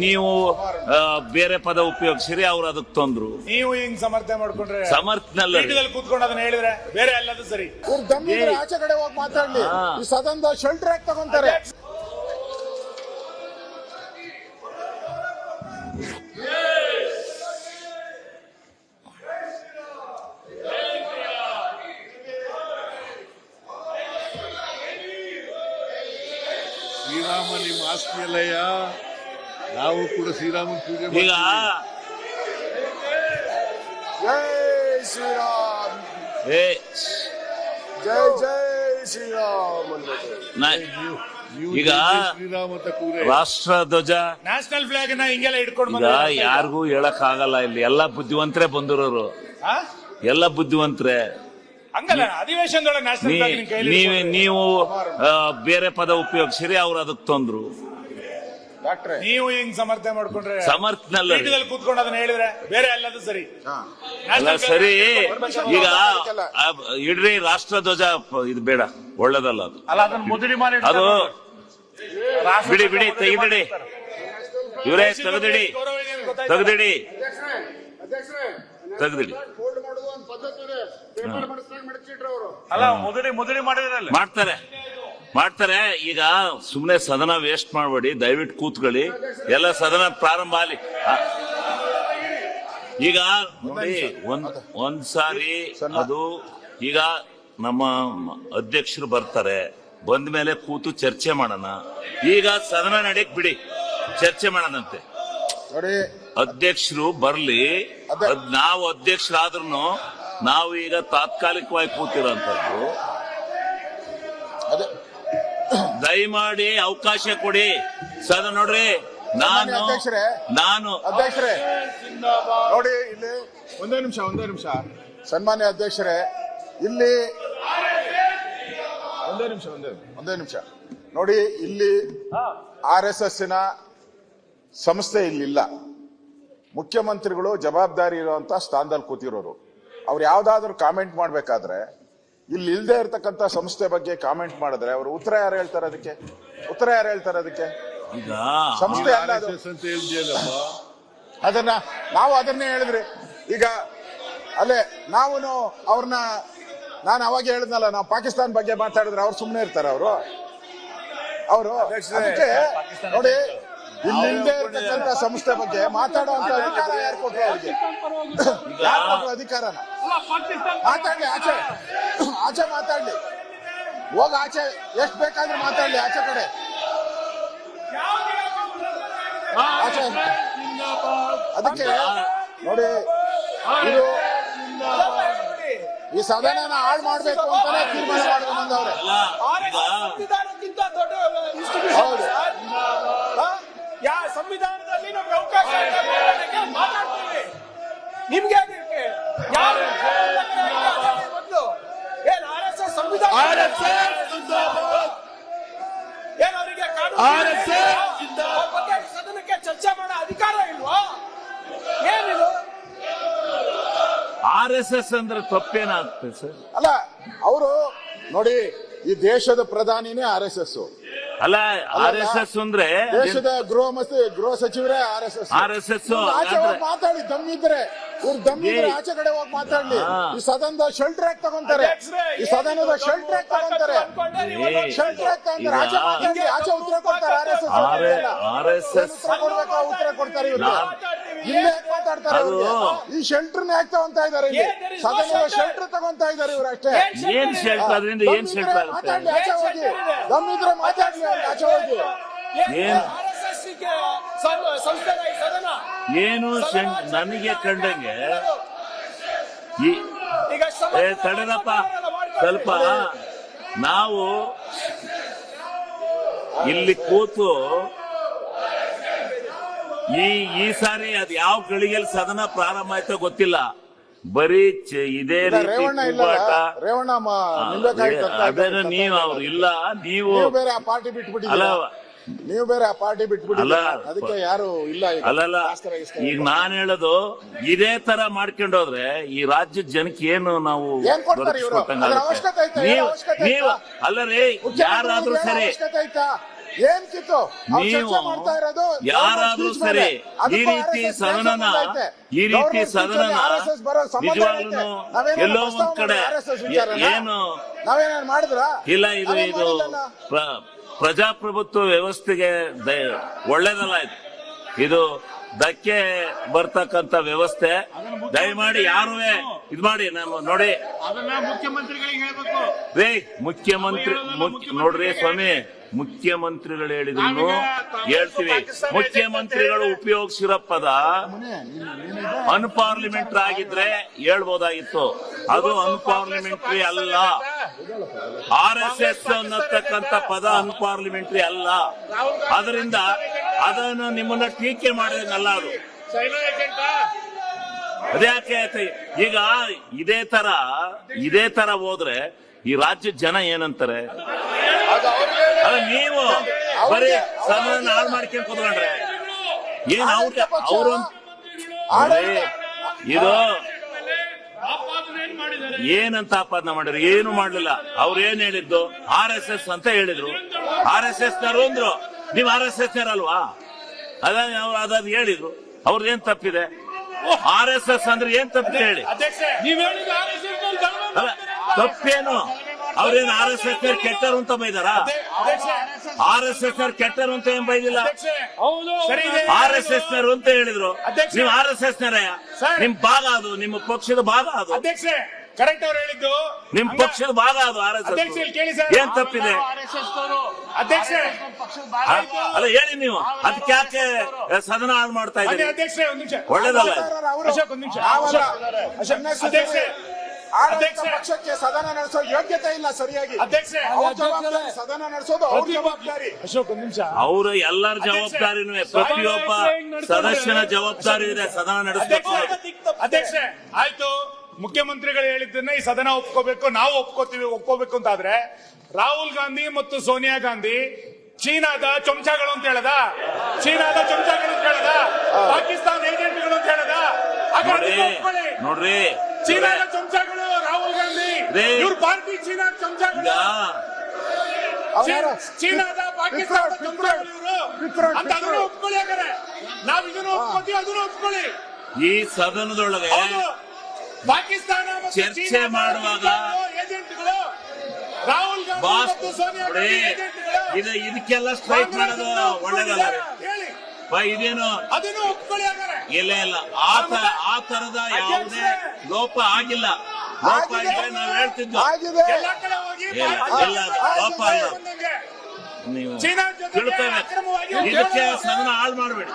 ನೀವು ಆ, ಬೇರೆ ಪದ ಉಪಯೋಗಿಸಿರಿ ಅವ್ರು ಅದಕ್ಕೆ ತೊಂದ್ರು. ನೀವು ಹಿಂಗ್ ಸಮರ್ಥನೆ ಮಾಡ್ಕೊಂಡ್ರೆ ಸಮರ್ಥನಲ್ಲ ಕೂತ್ಕೊಂಡು ಅದನ್ನ ಹೇಳಿದ್ರೆ ಬೇರೆ ಎಲ್ಲದು ಸರಿ. ಇವ್ರು ದಮ್ಮಿದ್ರೆ ಆಚೆ ಕಡೆ ಹೋಗಿ ಮಾತಾಡ್ಲಿ. ಈ ಸದನದ ಶೆಲ್ಟರ್ ಆಗಿ ತಗೊಂತಾರೆ. ಶ್ರೀರಾಮ ನಿಮ್ಮ ಆಸ್ತಿ ಅಲ್ಲಯ್ಯ. ನಾವು ಕೂಡ ಶ್ರೀರಾಮನ ಪೂಜೆ ಈಗ. ಜೈ ಶ್ರೀರಾಮ್. ಏ ಜೈ ಜೈ ಶ್ರೀರಾಮ್ ಈಗ ಶ್ರೀರಾಮ್ ಅಂತ ಕೂರೆ. ರಾಷ್ಟ್ರ ಧ್ವಜ. ನ್ಯಾಷನಲ್ ಫ್ಲಾಗ್ನ ಹಿಂಗೆಲ್ಲ ಇಟ್ಕೊಂಡು ಈಗ ಯಾರಿಗೂ ಹೇಳಕ್ ಆಗಲ್ಲ ಇಲ್ಲಿ. ಎಲ್ಲ ಬುದ್ಧಿವಂತರೇ ಬಂದಿರೋರು. ಎಲ್ಲ ಬುದ್ಧಿವಂತರೇ. ಹಂಗಲ್ಲ ಅಧಿವೇಶನದೊಳಗೆ ನ್ಯಾಷನಲ್ ಫ್ಲಾಗ್ ನೀವೇ ನೀವು ಬೇರೆ ಪದ ಉಪಯೋಗಿಸಿರಿ ಅವ್ರು ಅದಕ್ಕೆ ತಂದ್ರು. ನೀವು ಹಿಂಗ್ ಸಮರ್ಥನೆ ಮಾಡ್ಕೊಂಡ್ರೆ ಸಮರ್ಥನಲ್ಲ. ಪೀಠದಲ್ಲಿ ಕೂತ್ಕೊಂಡು ಅದನ್ನ ಹೇಳಿದ್ರೆ ಬೇರೆ ಅಲ್ಲದು ಸರಿ. ಹಾ. ಅಲ್ಲ ಸರಿ. ಈಗ ಆ, ಇಡ್ರಿ ರಾಷ್ಟ್ರ ಧ್ವಜ ಪ- ಇದು ಬೇಡ ಒಳ್ಳೇದಲ್ಲ ಅದು. ಅಲ್ಲ ಅದನ್ನ ಮುದುಡಿ ಮಾಡಿ ಅದು ಬಿಡಿ ಬಿಡಿ ತೆಗೆದಿಡಿ. ಇವರೇ ತೆಗೆದಿಡಿ. ತೆಗೆದಿಡಿ. ತೆಗೆದಿಡಿ. ಫೋಲ್ಡ್ ಮಾಡೋದು ಒಂದು ಪದ್ಧತಿ ಇದೆ ಪೇಪರ್ ಮಾಡಿಸ್ದಂಗ್ ಮಡಚಿಟ್ರು ಅವರು. ಅಲ್ಲ ಮುದುಡಿ ಮುದುಡಿ ಮಾಡಿದ್ರಲ್ಲ. ಮಾಡ್ತಾರೆ. ಮಾಡ್ತಾರೆ. ಈಗ ಸುಮ್ಮನೆ ಸದನ ವೇಸ್ಟ್ ಮಾಡಬೇಡಿ ದಯವಿಟ್ಟು ಕೂತ್ಕೊಳ್ಳಿ. ಎಲ್ಲ ಸದನ ಪ್ರಾರಂಭ ಆಗಲಿ. ಈಗ ನೋಡಿ ಒಂದ್ ಒಂದ್ ಸಾರಿ ಅದು ಈಗ ನಮ್ಮ ಅಧ್ಯಕ್ಷರು ಬರ್ತಾರೆ. ಬಂದ ಮೇಲೆ ಕೂತು ಚರ್ಚೆ ಮಾಡೋಣ. ಈಗ ಸದನ ನಡೆಯಕ್ ಬಿಡಿ. ಚರ್ಚೆ ಮಾಡೋಣಂತೆ. ಅಧ್ಯಕ್ಷರು ಬರ್ಲಿ. ನಾವು ಅಧ್ಯಕ್ಷರಾದ್ರೂ ನಾವು ಈಗ ತಾತ್ಕಾಲಿಕವಾಗಿ ಕೂತಿರೋಂಥದ್ದು. ಅದೇ ದಯಮಾಡಿ ಅವಕಾಶ ಕೊಡಿ. ಸರ್ ನೋಡ್ರಿ ಸನ್ಮಾನ್ಯ ನಾನು ಅಧ್ಯಕ್ಷರೇ. ನಾನು ಅಧ್ಯಕ್ಷರೇ. ನೋಡಿ ಇಲ್ಲಿ ಒಂದೇ ನಿಮಿಷ ಒಂದೇ ನಿಮಿಷ. ಸನ್ಮಾನ್ಯ ಅಧ್ಯಕ್ಷರೇ ಇಲ್ಲಿ ಒಂದೇ ನಿಮಿಷ ಒಂದೇ ಒಂದೇ ನಿಮಿಷ. ನೋಡಿ ಇಲ್ಲಿ ಆರ್ ಎಸ್ ಎಸ್ಸಿನ ಸಂಸ್ಥೆ ಇಲ್ಲಿಲ್ಲ. ಮುಖ್ಯಮಂತ್ರಿಗಳು ಜವಾಬ್ದಾರಿ ಇರುವಂತ ಸ್ಥಾನದಲ್ಲಿ ಕೂತಿರೋರು. ಅವ್ರು ಯಾವ್ದಾದ್ರು ಕಾಮೆಂಟ್ ಮಾಡ್ಬೇಕಾದ್ರೆ ಇಲ್ಲಿ ಇಲ್ಲದೆ ಇರತಕ್ಕಂತ ಸಂಸ್ಥೆ ಬಗ್ಗೆ ಕಾಮೆಂಟ್ ಮಾಡಿದ್ರೆ ಅವರು ಉತ್ತರ ಯಾರು ಹೇಳ್ತಾರೆ ಅದಕ್ಕೆ? ಉತ್ತರ ಯಾರು ಹೇಳ್ತಾರೆ ಅದಕ್ಕೆ? ಈಗ ಸಂಸ್ಥೆ ಅಲ್ಲ ಅದು. RSS ಅಂತ ಹೇಳ್ದೆಯಲ್ಲಪ್ಪ ಅದನ್ನ ನಾವು ಅದನ್ನೇ ಹೇಳಿದ್ರಿ. ಈಗ ಅಲ್ಲೇ ನಾವು ಅವ್ರನ್ನ ನಾನು ಅವಾಗ ಹೇಳಿದ್ನಲ್ಲ ನಾವು ಪಾಕಿಸ್ತಾನ ಬಗ್ಗೆ ಮಾತಾಡಿದ್ರೆ ಅವ್ರು ಸುಮ್ಮನೆ ಇರ್ತಾರೆ ಅವರು. ಅವರು ಅದಕ್ಕೆ ನೋಡಿ ಇರ್ತಕ್ಕಂಥ ಸಂಸ್ಥೆ ಬಗ್ಗೆ ಮಾತಾಡುವಂತ ಅಧಿಕಾರ ಯಾರು ಕೊಟ್ಟರು ಅವ್ರಿಗೆ? ಯಾರು ಕೊಟ್ಟರು ಅಧಿಕಾರನ? ಮಾತಾಡ್ಲಿ ಆಚೆ. ಆಚೆ ಮಾತಾಡ್ಲಿ. ಹೋಗ ಆಚೆ. ಎಷ್ಟು ಬೇಕಾದ್ರೂ ಮಾತಾಡ್ಲಿ ಆಚೆ ಕಡೆ. ಆಚೆ. ಅದಕ್ಕೆ ನೋಡಿ ಇದು ಈ ಸದನ ಹಾಳು ಮಾಡ್ಬೇಕು ಅಂತಾನೆ ತೀರ್ಮಾನ ಮಾಡ್ಕೊಂಡು ಬಂದವ್ರೆ ಹೌದು. ಸಂವಿಧಾನದಲ್ಲಿ ನಮ್ಗೆ ಅವಕಾಶ ಮಾತಾಡ್ತೀವಿ. ನಿಮ್ಗೆ ಯಾರು ಮೊದಲು? ಏನ್ ಆರ್ ಎಸ್ ಎಸ್ ಸಂವಿಧಾನ? ಏನ್ ಅವರಿಗೆ ಬಗ್ಗೆ ಸದನಕ್ಕೆ ಚರ್ಚೆ ಮಾಡೋ ಅಧಿಕಾರ ಇಲ್ವಾ? ಏನಿದು? ಆರ್ ಎಸ್ ಎಸ್ ಅಂದ್ರೆ ತಪ್ಪೇನಾಗ್ತದೆ ಸರ್? ಅಲ್ಲ ಅವರು ನೋಡಿ ಈ ದೇಶದ ಪ್ರಧಾನಿನೇ ಆರ್ ಎಸ್ ಎಸ್. ಅಲ್ಲ ಆರ್ ಎಸ್ ಎಸ್ ಅಂದ್ರೆ ದೇಶದ ಗೃಹ ಮಸ್ತಿ ಗೃಹ ಸಚಿವರೇ R S S. R S S ಆಚೆ ಹೋಗಿ ಮಾತಾಡಿ ದಮ್ಮಿದ್ರೆ ಇವ್ರು ದಮ್ ಇದ್ರೆ ಆಚೆ ಕಡೆ ಹೋಗಿ ಮಾತಾಡ್ಲಿ. ಈ ಸದನದ ಶೆಲ್ಟರ್ ಟ್ರ್ಯಾಕ್ ತಗೊಂತಾರೆ. ಈ ಸದನದ ಶೆಲ್ಟರ್ ಆಗಿ ತಗೊಂತಾರೆ. ಏ, ಶೆಲ್ಟರ್ ಯಾಕೆ ತಗೊಂತಾರೆ. ಆಚೆ ಆಚೆ ಉತ್ತರ ಕೊಡ್ತಾರೆ. R S S R S S ಉತ್ತರ ಕೊಡ್ಬೇಕಾ ಉತ್ತರ ಕೊಡ್ತಾರೆ ಇವ್ರು ನಾನ್- ಇಲ್ಲೇ ಮಾತಾಡ್ತಾರೆ? ಈ ಶೆಲ್ಟರ್ ಯಾಕೆ ಇದಾರೆ ಸದನದ. ಶೆಲ್ಟರ್ ತಗೊಂತಾ ಇದಾರೆ ಇವ್ರು ಅಷ್ಟೇ. ಏನ್ ಶೆಲ್ಟರ್ ಅದರಿಂದ ಏನ್ ಶೆಲ್ಟರ್ ಮಾತಾಡ್ಲಿ ಆಚೆ ಹೋಗಿ. ಮಾತಾಡ್ಲಿ ಹೋಗಿ. ಏನು ನನಗೆ ಕಂಡಂಗೆ ಈ ಏ ತಡೆದಪ್ಪ. ಸ್ವಲ್ಪ ನಾವು ಇಲ್ಲಿ ಕೂತು ಈ ಈ ಸಾರಿ ಅದ್ ಯಾವ ಗಳಿಗೆಯಲ್ಲಿ ಸದನ ಪ್ರಾರಂಭ ಆಯ್ತೋ ಗೊತ್ತಿಲ್ಲ ಬರೀ ಚ- ಇದೇ ರೀತಿ ರೇವಣ್ಣ ಇಲ್ಲ ಕೂಗಾಟ ರೇವಣ್ಣ ಮ- ನಿಂಬೆಕಾಯಿ ತರ್ತಾ ಅದನ್ನ ನೀವು ಅವ್ರು. ಇಲ್ಲ ನೀವು ನೀವು ಬೇರೆ ಆ ಪಾರ್ಟಿ ಅಲ್ಲ ನೀವು ಬೇರೆ ಆ ಪಾರ್ಟಿ ಬಿಟ್ಬಿಟ್ಟು ಅಲ್ಲ. ಅದಕ್ಕೆ ಯಾರು ಇಲ್ಲ ಈಗ ಅಲ್ಲಲ್ಲ ಈಗ ಇಲ್ಲ. ನಾನ್ ಹೇಳೋದು ಇದೇ ತರ ಮಾಡ್ಕೊಂಡೋದ್ರೆ ಈ ರಾಜ್ಯದ ಜನಕ್ಕೆ ಏನು ನಾವು ಏನ್ ಕೊಡ್ತಾರೆ ಇವ್ರು? ದೊರಕಿಸ್ಕೊಟ್ಟಂಗಾಗುತ್ತೆ? ಅದ್ರ ಅವಶ್ಯಕತೆ ಐತಾ? ಏನ್ ನೀವು ಅವಶ್ಯಕತೆ ನೀವು ಐತಾ? ಅಲ್ಲ ರೀ ಮುಖ್ಯಮಂತ್ರಿಗಳಿಗೆ ಯಾರಾದ್ರೂ ಏನು ಸರಿ ಅವಶ್ಯಕತೆ ಐತಾ ಏನ್ ಕಿತ್ತು ನೀವು ಚರ್ಚೆ ಮಾಡ್ತಾ ಇರೋದು ಯಾರಾದ್ರೂ. ಸರಿ ಈ ರೀತಿ ಸದನನ ಈ ರೀತಿ ಸದನ ಸದನನ ನಿಜವಾಗ್ಲೂ ಎಲ್ಲೋ ಒಂದ್ ಕಡೆ ಏನು? ನಾವೇನಾದ್ರು ಮಾಡಿದ್ರ? ಇಲ್ಲ ಇದು ಇದು ಪ್ರ- ಪ್ರಜಾಪ್ರಭುತ್ವ ವ್ಯವಸ್ಥೆಗೆ ಒಳ್ಳೇದಲ್ಲ ಇದು. ಇದು ಧಕ್ಕೆ ಬರ್ತಕ್ಕಂತ ವ್ಯವಸ್ಥೆ. ದಯಮಾಡಿ ಯಾರು ಇದ್ ಮಾಡಿ ನಮ್ಮ ನೋಡಿ. ಅದನ್ನ ಮುಖ್ಯಮಂತ್ರಿಗಳಿಗೆ ಹೇಳ್ಬೇಕು. ರೇ ಮುಖ್ಯಮಂತ್ರಿ ಮುಖ್ಯ- ನೋಡ್ರಿ ಸ್ವಾಮಿ. ಮುಖ್ಯಮಂತ್ರಿಗಳು ಹೇಳಿದ್ರು ಹೇಳ್ತೀವಿ. ಮುಖ್ಯಮಂತ್ರಿಗಳು ಉಪಯೋಗಿಸಿರೋ ಪದ ಅನ್ಪಾರ್ಲಿಮೆಂಟ್ರಿ ಆಗಿದ್ರೆ ಹೇಳ್ಬೋದಾಗಿತ್ತು. ಅದು ಅನ್ಪಾರ್ಲಿಮೆಂಟ್ರಿ ಅಲ್ಲ. ಆರ್ ಎಸ್ ಎಸ್ ಅನ್ನತಕ್ಕಂತ ಪದ ಅನ್ಪಾರ್ಲಿಮೆಂಟ್ರಿ ಅಲ್ಲ. ಅದರಿಂದ ಅದನ್ನು ನಿಮ್ಮನ್ನ ಟೀಕೆ ಮಾಡಿದಂಗಲ್ಲ ಅದು. ಅದ್ಯಾಕೆ ಆಯ್ತು? ಈಗ ಇದೇ ತರ ಇದೇ ತರ ಹೋದ್ರೆ ಈ ರಾಜ್ಯದ ಜನ ಏನಂತಾರೆ? ನೀವು ಬರೀ ಸಮಾನ ಹಾಳು ಮಾಡ್ಕೊಂಡ್ ಕುತ್ಕೊಂಡ್ರೆ. ಏನ್ ಅವ್ರ ಅವರು ಇದು ಏನಂತ ಆಪಾದನೆ ಮಾಡಿದ್ರು? ಏನು ಮಾಡ್ಲಿಲ್ಲ. ಅವ್ರು ಏನ್ ಹೇಳಿದ್ದು? ಆರ್ ಎಸ್ ಎಸ್ ಅಂತ ಹೇಳಿದ್ರು. ಆರ್ ಎಸ್ ಎಸ್ ನರು ಅಂದ್ರು. ನೀವ್ ಆರ್ ಎಸ್ ಎಸ್ ನರಲ್ವಾ ಅದ ಅವ್ರು ಅದಾದ್ ಹೇಳಿದ್ರು. ಅವ್ರದ್ದು ಏನ್ ತಪ್ಪಿದೆ? ಆರ್ ಎಸ್ ಎಸ್ ಅಂದ್ರೆ ಏನ್ ತಪ್ಪಿದೆ ಹೇಳಿ. ತಪ್ಪೇನು? ಅವ್ರೇನ್ ಆರ್ ಎಸ್ ಎಸ್ ಕೆಟ್ಟರು ಅಂತ ಬೈದಾರ? ಆರ್ ಎಸ್ ಎಸ್ ಕೆಟ್ಟರು ಅಂತ ಏನ್ ಬೈದಿಲ್ಲ? ಹೌದು ಸರಿ ಇದೆ ಆರ್ ಎಸ್ ಎಸ್ ನರು ಅಂತ ಹೇಳಿದ್ರು. ಅಧ್ಯಕ್ಷ. ನೀವು R S S Narayya sir. ನಿಮ್ ಭಾಗ ಅದು ನಿಮ್ಮ ಪಕ್ಷದ ಭಾಗ ಅದು. ಅಧ್ಯಕ್ಷೆ ಕರೆಕ್ಟ್ ಅವ್ರು ಹೇಳಿದ್ದು. ನಿಮ್ ಪಕ್ಷದ ಭಾಗ ಅದು ಆರ್ ಎಸ್ ಕೇಳಿ ಎಸ್ ಸರ್. ಏನ್ ತಪ್ಪಿದೆ? ಅಧ್ಯಕ್ಷ. ಅಲ್ಲ ಹೇಳಿ ನೀವು. ಅದಕ್ಕೆ ಯಾಕೆ ಸದನ ಹಾಳು ಮಾಡ್ತಾ ಇದ್ದೀರಿ? ಅಧ್ಯಕ್ಷೆ ಒಂದ್ ನಿಮಿಷ. ಒಳ್ಳೇದಲ್ಲ. ಅಶೋಕ್ ಒಂದ್ ನಿಮಿಷ. ಆಡಳಿತ ಅಧ್ಯಕ್ಷೆ. ಪಕ್ಷಕ್ಕೆ ಸದನ ನಡೆಸೋ ಯೋಗ್ಯತೆ ಇಲ್ಲ ಸರಿಯಾಗಿ. ಅಧ್ಯಕ್ಷೆ. ಅವ್ರ ಜವಾಬ್ದಾರಿ ಸದನ ನಡೆಸೋದು ಅವ್ರ ಜವಾಬ್ದಾರಿ. ಅಶೋಕ್ ಒಂದ್ ನಿಮಿಷ. ಅವರ ಎಲ್ಲರ ಜವಾಬ್ದಾರಿನೂ ಪ್ರತಿಯೊಬ್ಬ ಸದಸ್ಯನ ಜವಾಬ್ದಾರಿ ಇದೆ ಸದನ ನಡೆಸಬೇಕು. ಅಧ್ಯಕ್ಷ ಆಯ್ತು. ಮುಖ್ಯಮಂತ್ರಿಗಳು ಹೇಳಿದ್ದನ್ನ ಈ ಸದನ ಒಪ್ಕೋಬೇಕು ನಾವು ಒಪ್ಕೋತೀವಿ ಒಪ್ಕೋಬೇಕು ಅಂತಾದ್ರೆ ರಾಹುಲ್ ಗಾಂಧಿ ಮತ್ತು ಸೋನಿಯಾ ಗಾಂಧಿ ಚೀನಾದ ಚಮಚಗಳು ಅಂತ ಹೇಳದ? ಚೀನಾದ ಚಮಚಗಳು ಅಂತ ಹೇಳದ? ಪಾಕಿಸ್ತಾನ ಏಜೆಂಟ್ಗಳು ಅಂತ ಹೇಳದ? ನೋಡ್ರಿ ನೋಡ್ರಿ. ಚೀನಾದ ಇವ್ರ ಪಾರ್ಟಿ ಚೀನಾ ಚಮಚ ಚೀನಾದ ಪಾಕಿಸ್ತಾನದ ಚಮಚಗಳು ಇವರು ಅಂತ ಅದನ್ನು. ಒಪ್ಕೊಳ್ಳಿ ಹಾಗಾರೆ ನಾವ್ ಇದನ್ನು ಒಪ್ಕೊತೀವಿ ಅದನ್ನು ಒಪ್ಕೊಳ್ಳಿ ಈ ಸದನದೊಳಗೆ ಪಾಕಿಸ್ತಾನ ಮತ್ತು ಚರ್ಚೆ ಮಾಡುವಾಗ ಏಜೆಂಟ್ಗಳು ರಾಹುಲ್ ಗಾಂಧಿ ಸೋನಿಯಾ ಇದು ಇದಕ್ಕೆಲ್ಲ ಸ್ಟ್ರೈಕ್ ಮಾಡೋದು ಒಳ್ಳೇದಲ್ಲ ಹೇಳಿ ಬಾ, ಇದೇನು ಅದನ್ನು ಒಪ್ಕೊಳ್ಳಿ ಹಾಗಾರೆ ಇಲ್ಲ ಇಲ್ಲ ಆ ತರದ ಯಾವುದೇ ಲೋಪ ಆಗಿಲ್ಲ ಕಡೆ ಹೋಗಿ ಅಲ್ಲ. ನೀವು ಚೀನಾ ಜೊತೆ ಅಕ್ರಮವಾಗಿ ಇದಕ್ಕೆ ಸದನ ಹಾಳು ಮಾಡಬೇಡಿ.